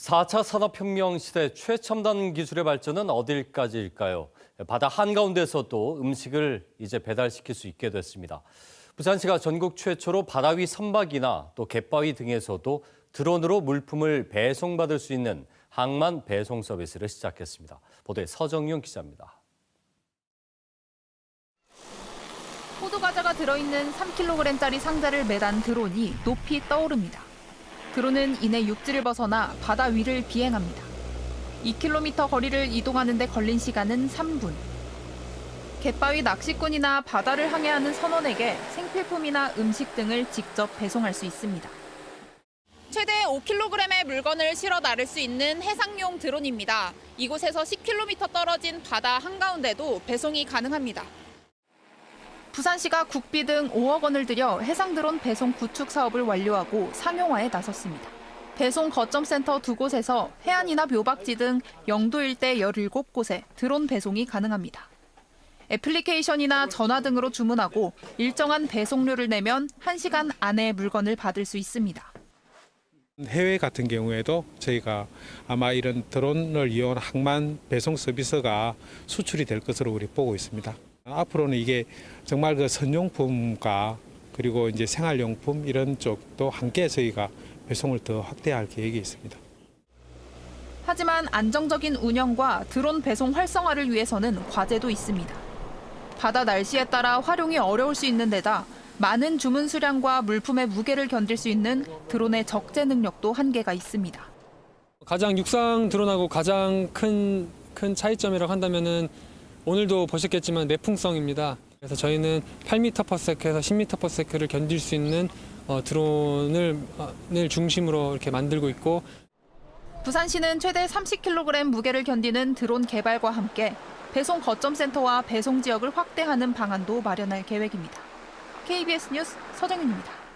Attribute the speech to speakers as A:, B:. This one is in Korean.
A: 4차 산업혁명 시대 최첨단 기술의 발전은 어딜까지일까요? 바다 한가운데서도 음식을 이제 배달시킬 수 있게 됐습니다. 부산시가 전국 최초로 바다 위 선박이나 또 갯바위 등에서도 드론으로 물품을 배송받을 수 있는 항만 배송 서비스를 시작했습니다. 보도에 서정용 기자입니다.
B: 호두 과자가 들어있는 3kg짜리 상자를 매단 드론이 높이 떠오릅니다. 드론은 이내 육지를 벗어나 바다 위를 비행합니다. 2km 거리를 이동하는 데 걸린 시간은 3분. 갯바위 낚시꾼이나 바다를 항해하는 선원에게 생필품이나 음식 등을 직접 배송할 수 있습니다. 최대 5kg의 물건을 실어 나를 수 있는 해상용 드론입니다. 이곳에서 10km 떨어진 바다 한가운데도 배송이 가능합니다. 부산시가 국비 등 5억 원을 들여 해상 드론 배송 구축 사업을 완료하고 상용화에 나섰습니다. 배송 거점 센터 두 곳에서 해안이나 묘박지 등 영도 일대 17곳에 드론 배송이 가능합니다. 애플리케이션이나 전화 등으로 주문하고 일정한 배송료를 내면 1시간 안에 물건을 받을 수 있습니다.
C: 해외 같은 경우에도 저희가 아마 이런 드론을 이용한 항만 배송 서비스가 수출이 될 것으로 우리 보고 있습니다. 앞으로는 이게 정말 그 선용품과 그리고 이제 생활용품 이런 쪽도 함께 저희가 배송을 더 확대할 계획이 있습니다.
B: 하지만 안정적인 운영과 드론 배송 활성화를 위해서는 과제도 있습니다. 바다 날씨에 따라 활용이 어려울 수 있는 데다 많은 주문 수량과 물품의 무게를 견딜 수 있는 드론의 적재 능력도 한계가 있습니다.
D: 가장 육상 드론하고 가장 큰, 큰 차이점이라고 한다면은 오늘도 보셨겠지만 내풍성입니다. 그래서 저희는 8m/s에서 10m/s를 견딜 수 있는 어, 드론을 어, 을 중심으로 이렇게 만들고 있고
B: 부산시는 최대 30kg 무게를 견디는 드론 개발과 함께 배송 거점 센터와 배송 지역을 확대하는 방안도 마련할 계획입니다. KBS 뉴스 서정윤입니다.